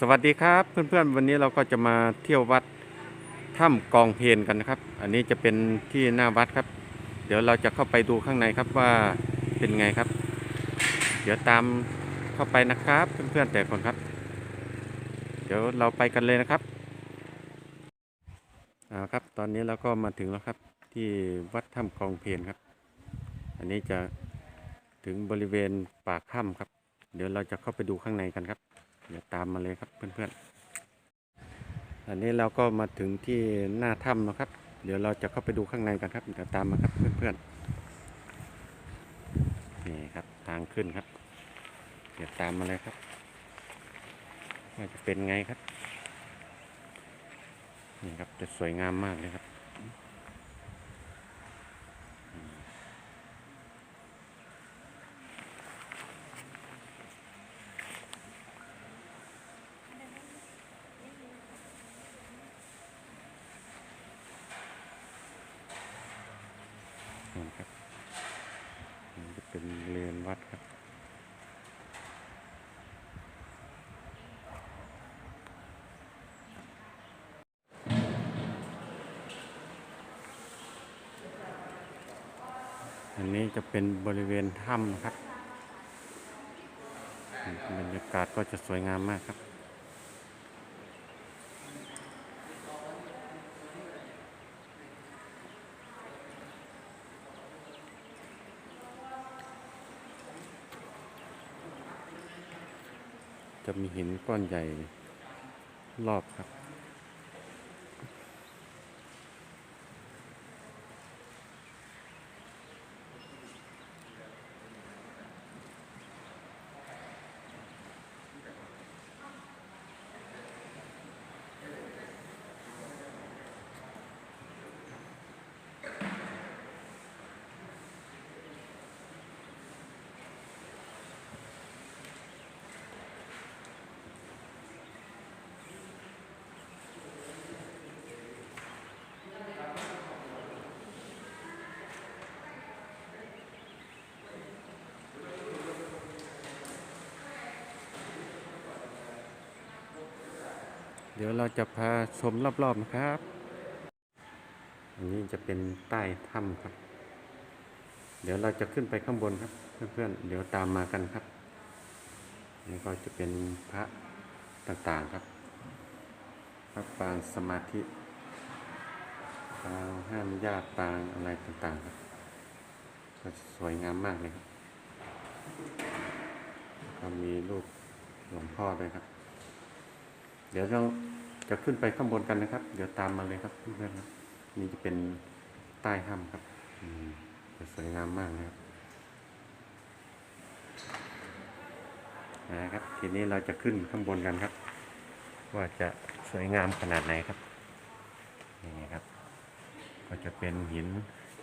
สวัสดีครับเพื่อนๆวันนี้เราก็จะมาเที่ยววัดถ้ำกองเพนกันนะครับ อันนี้จะเป็นที่หน้าวัดครับ เดี๋ยวเราจะเข้าไปดูข้างในครับว่าเป็นไงครับ เดี๋ยวตามเข้าไปนะครับเพื่อนๆแต่คนครับ เดี๋ยวเราไปกันเลยนะครับอาครับ ตอนนี้เราก็มาถึงแล้วครับ ที่วัดถ้ำกองเพนครับ อันนี้จะถึงบริเวณปากถ้ำครับ เดี๋ยวเราจะเข้าไปดูข้างในกันครับ เดี๋ยวตามมาเลยครับเพื่อนๆ อันนี้เราก็มาถึงที่หน้าถ้ำนะครับ เดี๋ยวเราจะเข้าไปดูข้างในกันครับเดี๋ยวตามมาครับเพื่อนๆ นี่ครับทางขึ้นครับ เดี๋ยวตามมาเลยครับว่าจะเป็นไงครับ นี่ครับจะสวยงามมากเลยครับ นี่ครับนี่จะเป็นเรือนวัดครับ อันนี้จะเป็นบริเวณถ้ำนะครับ บรรยากาศก็จะสวยงามมากครับ จะมีหินก้อนใหญ่รอบครับ เดี๋ยวเราจะพาชมรอบๆนะครับ อันนี้จะเป็นใต้ถ้ำครับ เดี๋ยวเราจะขึ้นไปข้างบนครับ เพื่อนๆ เดี๋ยวตามมากันครับ นี่ก็จะเป็นพระต่างๆครับ พระปางสมาธิปางห้ามญาติปางอะไรต่างๆครับก็สวยงามมากเลยครับก็มีรูปหลวงพ่อด้วยครับ เดี๋ยวเราจะขึ้นไปข้างบนกันนะครับ เดี๋ยวตามมาเลยครับเพื่อนๆครับนี่จะเป็นใต้ถ้ำครับจะสวยงามมากนะครับนะครับ ทีนี้เราจะขึ้นข้างบนกันครับ ว่าจะสวยงามขนาดไหนครับนี่ครับ ก็จะเป็นหิน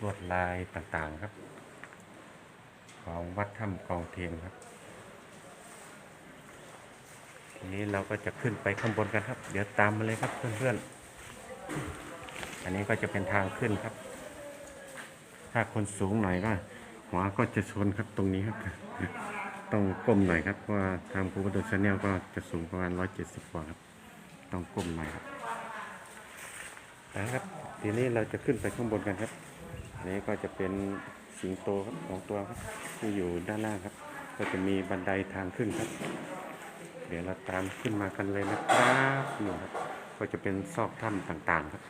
ลวดลายต่างๆครับ ของวัดถ้ำกองเทียนครับ นี้เราก็จะขึ้นไปข้างบนกันครับ เดี๋ยวตามมาเลยครับเพื่อนๆ อันนี้ก็จะเป็นทางขึ้นครับ ถ้าคนสูงหน่อยก็หัวก็จะชนครับตรงนี้ครับ ต้องก้มหน่อยครับเพราะว่าทางภูกระโดดชาแนลก็จะสูงประมาณ170กว่าครับ ต้องก้มหน่อยครับนะครับ ทีนี้เราจะขึ้นไปข้างบนกันครับ อันนี้ก็จะเป็นสิงโตครับของตัวครับที่อยู่ด้านล่างครับ ก็จะมีบันไดทางขึ้นครับ ดี๋ยวเราตามขึ้นมากันเลยนะครับนี่ครับ ก็จะเป็นซอกถ้ำต่างๆครับ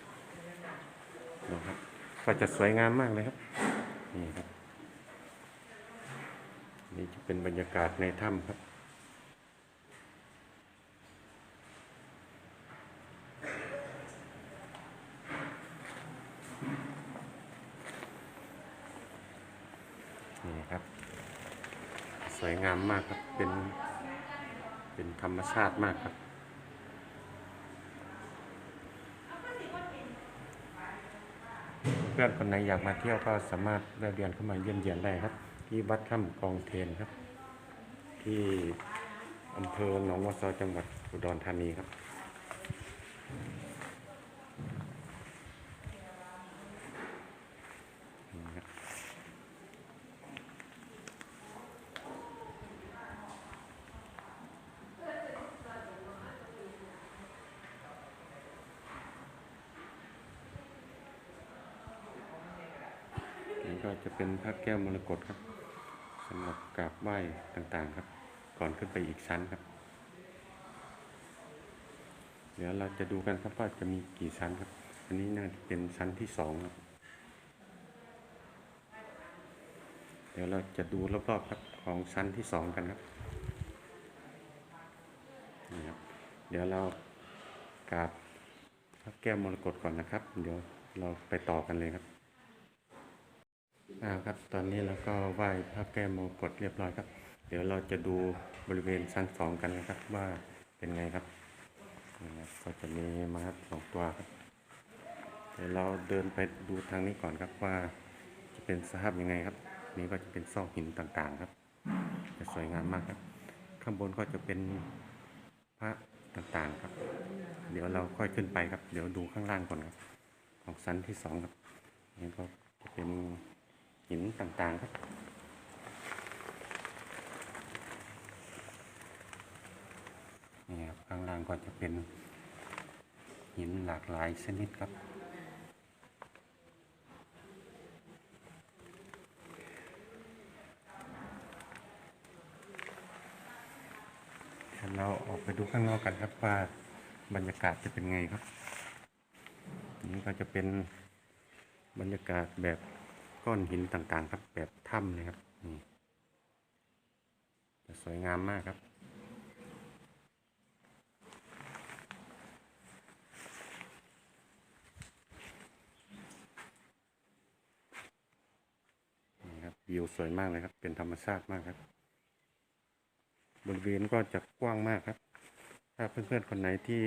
ดูครับ ก็จะสวยงามมากเลยครับ นี่ครับ นี่จะเป็นบรรยากาศในถ้ำครับนี่ครับ สวยงามมากครับเป็น เป็นธรรมชาติมากครับเพื่อนคนไหนอยากมาเที่ยวก็สามารถแวะเวียนเข้ามาเยี่ยมเยียนได้ครับ ที่วัดถ้ำกองเทนครับ ที่อำเภอหนองวัวซอจังหวัดอุดรธานีครับ ก็จะเป็นพระแก้วมรกตครับสำหรับกราบไหว้ต่างๆครับ ก่อนขึ้นไปอีกชั้นครับ เดี๋ยวเราจะดูกันครับว่าจะมีกี่ชั้นครับ อันนี้น่าจะเป็นชั้นที่สองครับเดี๋ยวเราจะดูรอบๆครับของชั้นที่สองกันครับนี่ครับ เดี๋ยวเรากราบพระแก้วมรกตก่อนนะครับ เดี๋ยวเราไปต่อกันเลยครับ ครับ ตอนนี้เราก็ไหว้พระแก้วมกตเรียบร้อยครับ เดี๋ยวเราจะดูบริเวณชั้นสองกันนะครับว่าเป็นไงครับนะครับก็จะมีม้าสองตัวครับเดี๋ยวเราเดินไปดูทางนี้ก่อนครับว่าจะเป็นสภาพยังไงครับ นี่ก็จะเป็นซอกหินต่างๆครับ จะสวยงามมากครับ ข้างบนก็จะเป็นพระต่างๆครับ เดี๋ยวเราค่อยขึ้นไปครับ เดี๋ยวดูข้างล่างก่อนครับ ของชั้นที่สองครับนี่ก็จะเป็น หินต่างๆครับนี่ครับข้างล่างก็จะเป็นหินหลากหลายชนิดครับเดี๋ยวเราออกไปดูข้างนอกกันครับว่าบรรยากาศจะเป็นไงครับ นี่ก็จะเป็นบรรยากาศแบบ ก้อนหินต่างๆ ครับ แบบถ้ำเลยครับนี่สวยงามมากครับ นี่ครับวิวสวยมากเลยครับ เป็นธรรมชาติมากครับ บริเวณก็จะกว้างมากครับ ถ้าเพื่อนๆคนไหนที่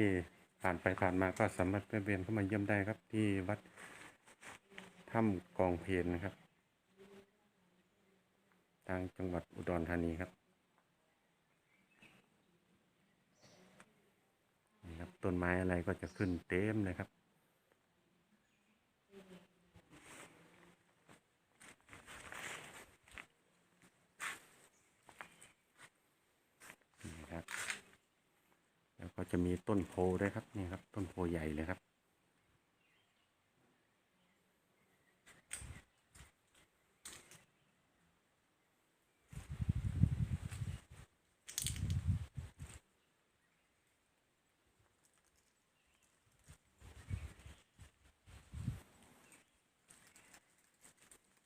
ผ่านไปผ่านมาก็สามารถแวะเข้ามาเยี่ยมได้ครับที่วัด ถ้ำกองเพลนนะครับ ทางจังหวัดอุดรธานีครับนี่ครับ ต้นไม้อะไรก็จะขึ้นเต็มเลยครับนี่ครับ แล้วก็จะมีต้นโพด้วยครับนี่ครับ ต้นโพใหญ่เลยครับ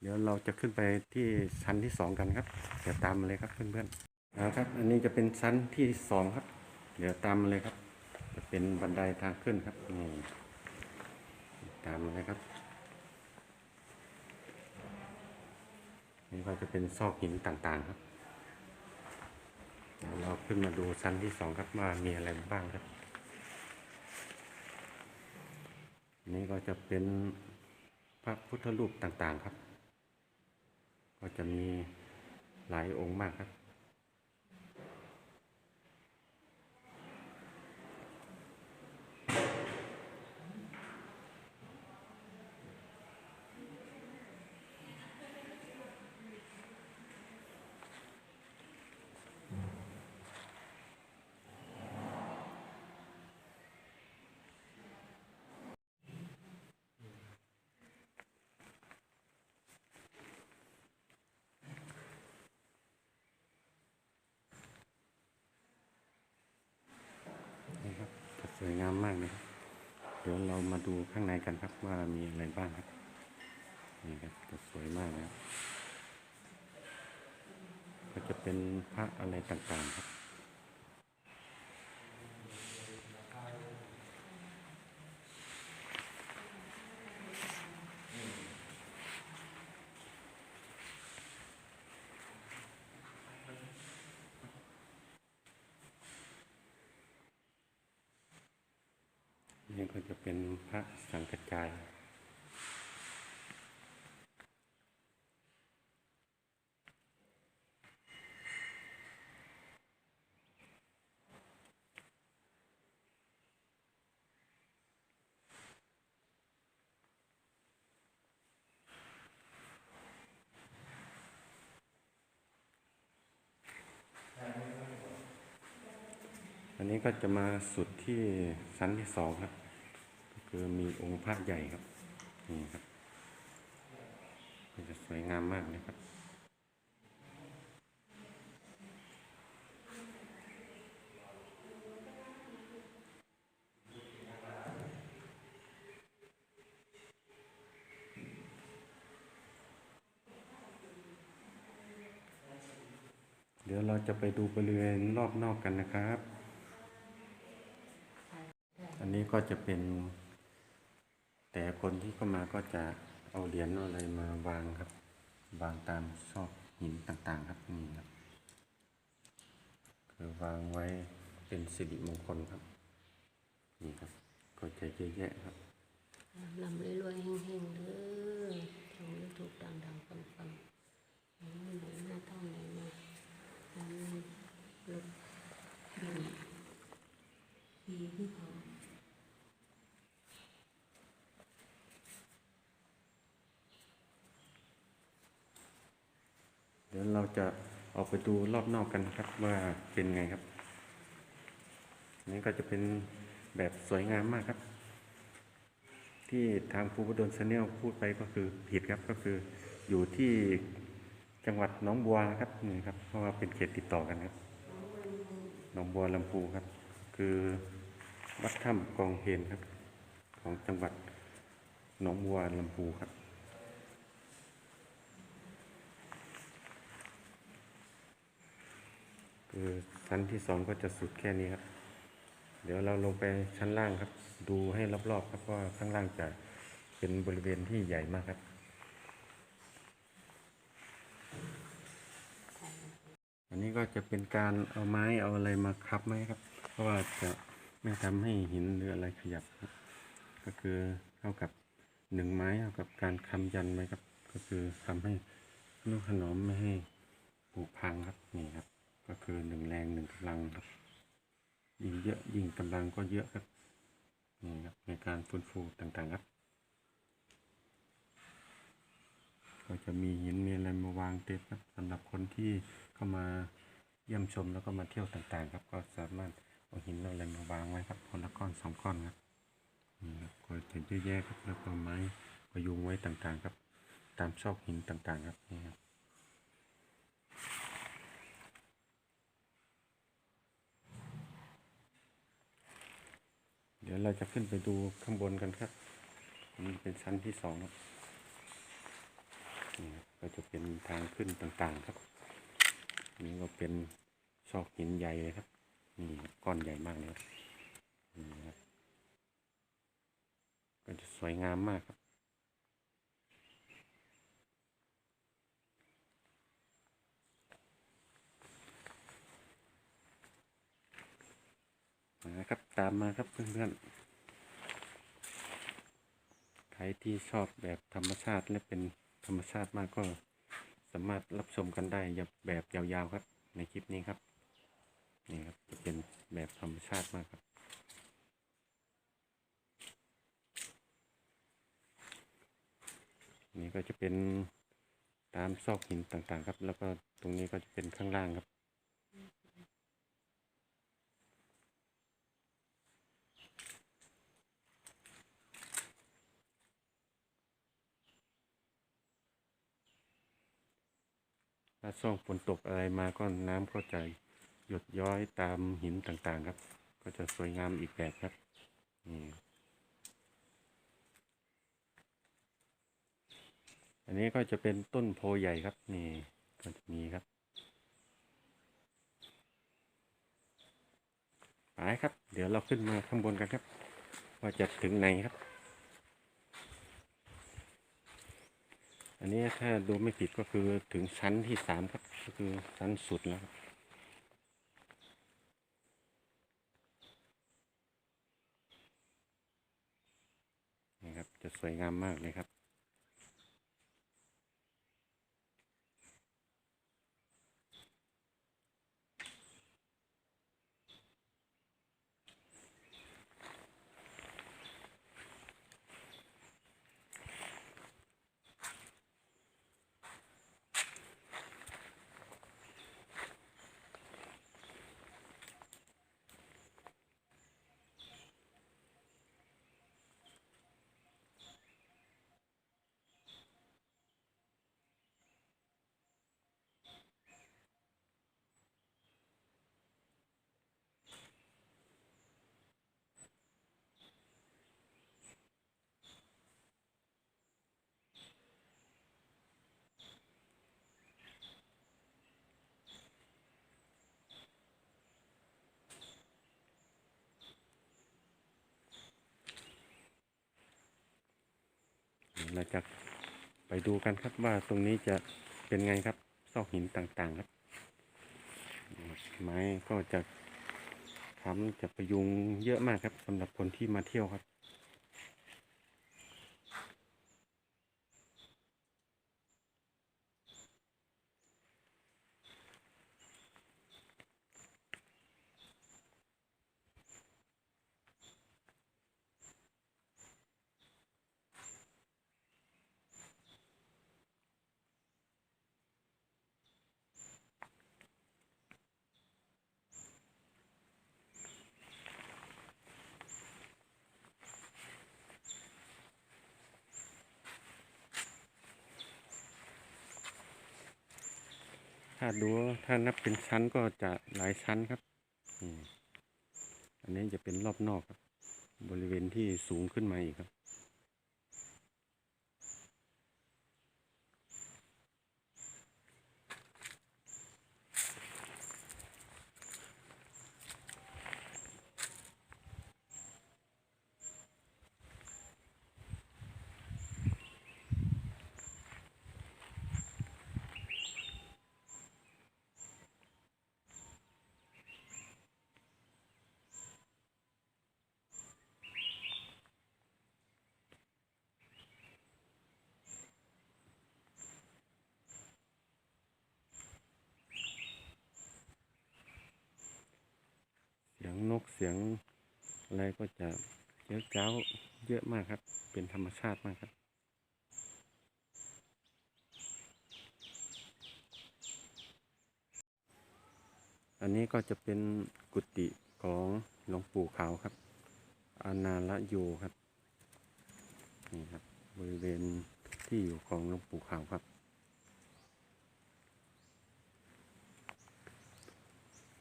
เดี๋ยวเราจะขึ้นไปที่ชั้นที่สองกันครับ เดี๋ยวตามมาเลยครับเพื่อนๆนะครับ อันนี้จะเป็นชั้นที่สองครับ เดี๋ยวตามมาเลยครับ จะเป็นบันไดทางขึ้นครับนี่ตามมาเลยครับนี่ก็จะเป็นซอกหินต่างๆครับเดี๋ยวเราขึ้นมาดูชั้นที่สองครับว่ามีอะไรบ้างครับ นี่ก็จะเป็นพระพุทธรูปต่างๆครับ ก็จะมีหลายองค์มากครับ วยงามมากเลยครับเดี๋ยวเรามาดูข้างในกันครับว่ามีอะไรบ้างครับ นี่ครับจะสวยมากนะครับก็จะเป็นพระอะไรต่างๆครับ นี่ ก็จะเป็นพระสังกัจายอันนี้ก็จะมาสุดที่ชั้นที่สองครับ คือมีองค์พระใหญ่ครับนี่ครับจะสวยงามมากเลยครับเดี๋ยวเราจะไปดูบริเวณรอบนอกกันนะครับ อันนี้ก็จะเป็น แต่คนที่เข้ามาก็จะเอาเหรียญอะไรมาวางครับ วางตามซอกหินต่างๆครับนี่ครับคือวางไว้เป็นสิริมงคลครับ นี่ครับ ก็จะเยอะแยะครับลำรวยๆเฮงๆเด้อทางยูทูบดังๆปังๆไหนไหนมาท่องไหนมาอันนี้รถดีดีที่เขา เราจะออกไปดูรอบนอกกันนะครับว่าเป็นไงครับ นี่ก็จะเป็นแบบสวยงามมากครับ ที่ทางภูวดลชาแนลพูดไปก็คือผิดครับก็คืออยู่ที่จังหวัดหนองบัวครับนี่ครับเพราะว่าเป็นเขตติดต่อกันครับหนองบัวลำพูครับ คือวัดถ้ำกองเพนครับ ของจังหวัดหนองบัวลำพูครับ คือชั้นที่สองก็จะสุดแค่นี้ครับ เดี๋ยวเราลงไปชั้นล่างครับ ดูให้รอบๆครับว่าข้างล่างจะเป็นบริเวณที่ใหญ่มากครับอันนี้ก็จะเป็นการเอาไม้เอาอะไรมาคับไหมครับ เพราะว่าจะไม่ทำให้หินหรืออะไรขยับ ก็คือเท่ากับหนึ่งไม้เท่ากับการคำยันไว้ครับ ก็คือทำให้ลูกขนมไม่ให้ผุพังครับนี่ครับ ก็คือหนึ่งแรงหนึ่งกำลังครับ ยิ่งเยอะยิ่งกำลังก็เยอะครับนี่ครับในการฟื้นฟูต่างๆครับ ก็จะมีหินมีอะไรมาวางเต็มครับสำหรับคนที่เข้ามาเยี่ยมชมแล้วก็มาเที่ยวต่างๆ ครับ ก็สามารถเอาหินเอาอะไรมาวางไว้ครับคนละก้อนสองก้อนครับนี่ครับก็จะเยอะแยะครับแล้วก็ไม้ประยุงไว้ต่างๆ ครับ ตามซอกหินต่างๆ ครับนี่ครับ ดี๋ยวเราจะขึ้นไปดูข้างบนกันครับนี่เป็นชั้นที่สองครับนี่ก็จะเป็นทางขึ้นต่างๆครับ นี่ก็เป็นซอกหินใหญ่เลยครับนี่ก้อนใหญ่มากเลยครับนี่ครับก็จะสวยงามมากครับ มาครับตามมาครับเพื่อนๆ ใครที่ชอบแบบธรรมชาติและเป็นธรรมชาติมากก็สามารถรับชมกันได้แบบยาวๆครับ ในคลิปนี้ครับ นี่ครับจะเป็นแบบธรรมชาติมากครับนี่ก็จะเป็นตามซอกหินต่างๆครับ แล้วก็ตรงนี้ก็จะเป็นข้างล่างครับ ถ้าช่วงฝนตกอะไรมาก็น้ำก็จะหยดย้อยตามหินต่างๆครับ ก็จะสวยงามอีกแบบครับนี่อันนี้ก็จะเป็นต้นโพใหญ่ครับ นี่ก็จะมีครับไปครับ เดี๋ยวเราขึ้นมาข้างบนกันครับ ว่าจะถึงไหนครับ อันนี้ถ้าดูไม่ผิดก็คือถึงชั้นที่สามครับก็คือชั้นสุดแล้วนี่ครับจะสวยงามมากเลยครับ เราจะไปดูกันครับว่าตรงนี้จะเป็นไงครับซอกหินต่างๆครับ ไม้ก็จะค้ำจะประยุงเยอะมากครับสำหรับคนที่มาเที่ยวครับ ถ้าดูถ้านับเป็นชั้นก็จะหลายชั้นครับอันนี้จะเป็นรอบนอกครับ บริเวณที่สูงขึ้นมาอีกครับ กเสียงอะไรก็จะเยอะเจ้าเยอะมากครับ เป็นธรรมชาติมากครับอันนี้ก็จะเป็นกุฏิของหลวงปู่ขาวครับ อานาละโยครับ นี่ครับบริเวณที่อยู่ของหลวงปู่ขาวครับ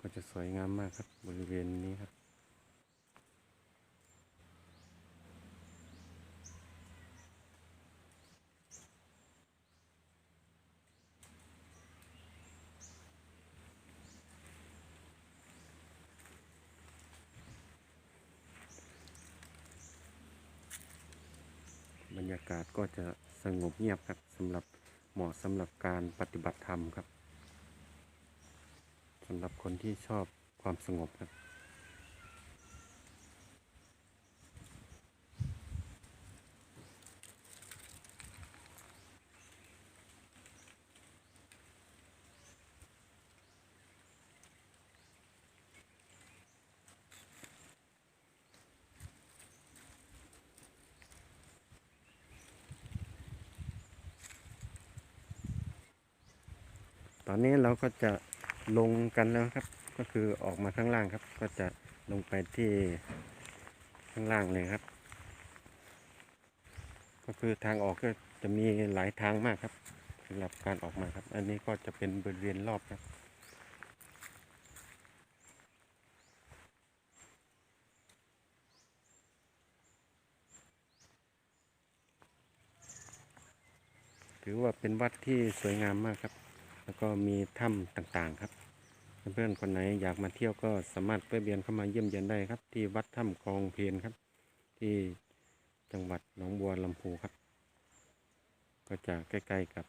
ก็จะสวยงามมากครับบริเวณนี้ครับ บรรยากาศก็จะสงบเงียบครับสำหรับเหมาะสำหรับการปฏิบัติธรรมครับำหรับคนที่ชอบความสงบครับ ตอนนี้เราก็จะ ลงกันแล้วครับ ก็คือออกมาข้างล่างครับ ก็จะลงไปที่ข้างล่างเลยครับ ก็คือทางออกก็จะมีหลายทางมากครับสำหรับการออกมาครับ อันนี้ก็จะเป็นบริเวณรอบครับถือว่าเป็นวัดที่สวยงามมากครับ แล้วก็มีถ้ำต่างๆครับ เพื่อนๆคนไหนอยากมาเที่ยวก็สามารถไปเบียนเข้ามาเยี่ยมเยียนได้ครับ ที่วัดถ้ำคลองเพลนครับ ที่จังหวัดหนองบัวลำพูครับ ก็จะใกล้ๆกับ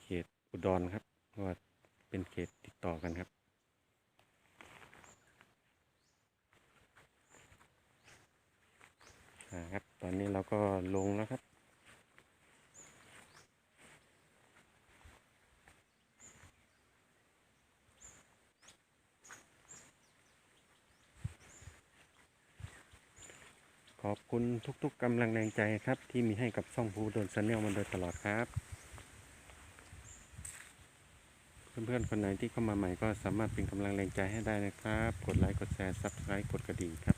เขตอุดรครับเพราะว่าเป็นเขตติดต่อกันครับครับ ตอนนี้เราก็ลงแล้วครับ ขอบคุณทุกๆกำลังแรงใจครับ ที่มีให้กับช่องภูโดนชาแนลมาโดยตลอดครับ เพื่อนๆ คนไหนที่เข้ามาใหม่ก็สามารถเป็นกำลังแรงใจให้ได้นะครับ กดไลค์กดแชร์ซับสไครต์กดกระดิ่งครับ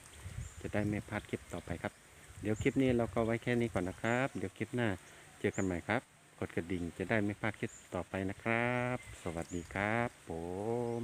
จะได้ไม่พลาดคลิปต่อไปครับ เดี๋ยวคลิปนี้เราก็ไว้แค่นี้ก่อนนะครับ เดี๋ยวคลิปหน้าเจอกันใหม่ครับ กดกระดิ่งจะได้ไม่พลาดคลิปต่อไปนะครับ สวัสดีครับ ผม